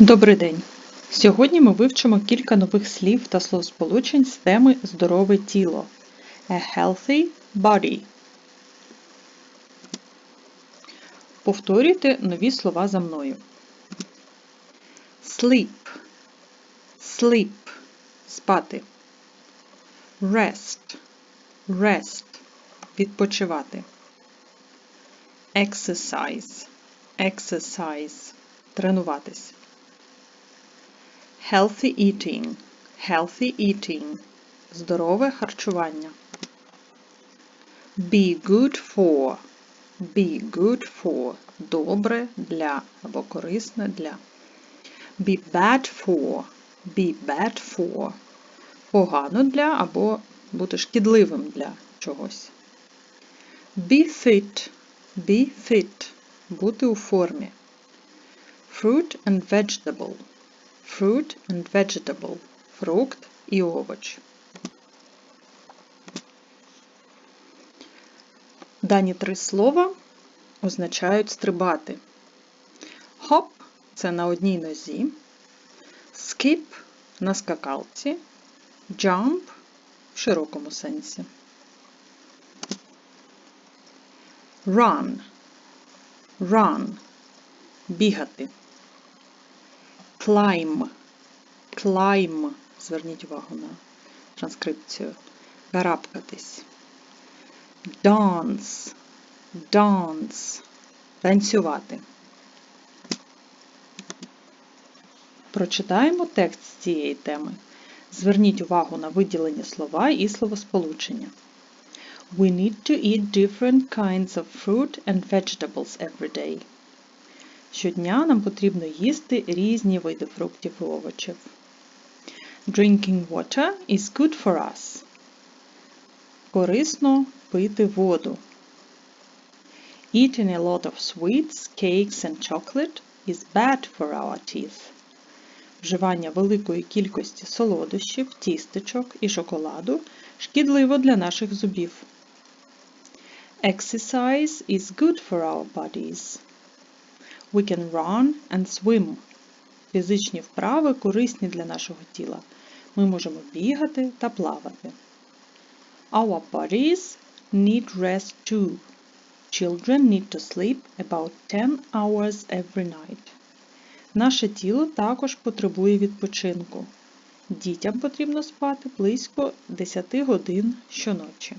Добрий день! Сьогодні ми вивчимо кілька нових слів та словосполучень з теми здорове тіло. A healthy body. Повторюйте нові слова за мною. Sleep. Sleep. Спати. Rest. Rest. Відпочивати. Exercise. Exercise. Тренуватись. Healthy eating. Healthy eating. Здорове харчування. Be good for. Be good for. Добре для або корисне для. Be bad for. Be bad for. Погано для або бути шкідливим для чогось. Be fit. Be fit. Бути у формі. Fruit and vegetable. Fruit and vegetable. Фрукт і овоч. Дані три слова означають стрибати. Hop – це на одній нозі. Skip – на скакалці. Jump – в широкому сенсі. Run. Run. Бігати. Climb. Climb. Зверніть увагу на транскрипцію. Карабкатись. Dance. Dance. Танцювати. Прочитаємо текст з цієї теми. Зверніть увагу на виділені слова і словосполучення. We need to eat different kinds of fruit and vegetables every day. Щодня нам потрібно їсти різні види фруктів і овочів. Drinking water is good for us. Корисно пити воду. Eating a lot of sweets, cakes and chocolate is bad for our teeth. Вживання великої кількості солодощів, тістечок і шоколаду шкідливо для наших зубів. Exercise is good for our bodies. We can run and swim. Фізичні вправи корисні для нашого тіла. Ми можемо бігати та плавати. Our bodies need rest too. Children need to sleep about 10 hours every night. Наше тіло також потребує відпочинку. Дітям потрібно спати близько 10 годин щоночі.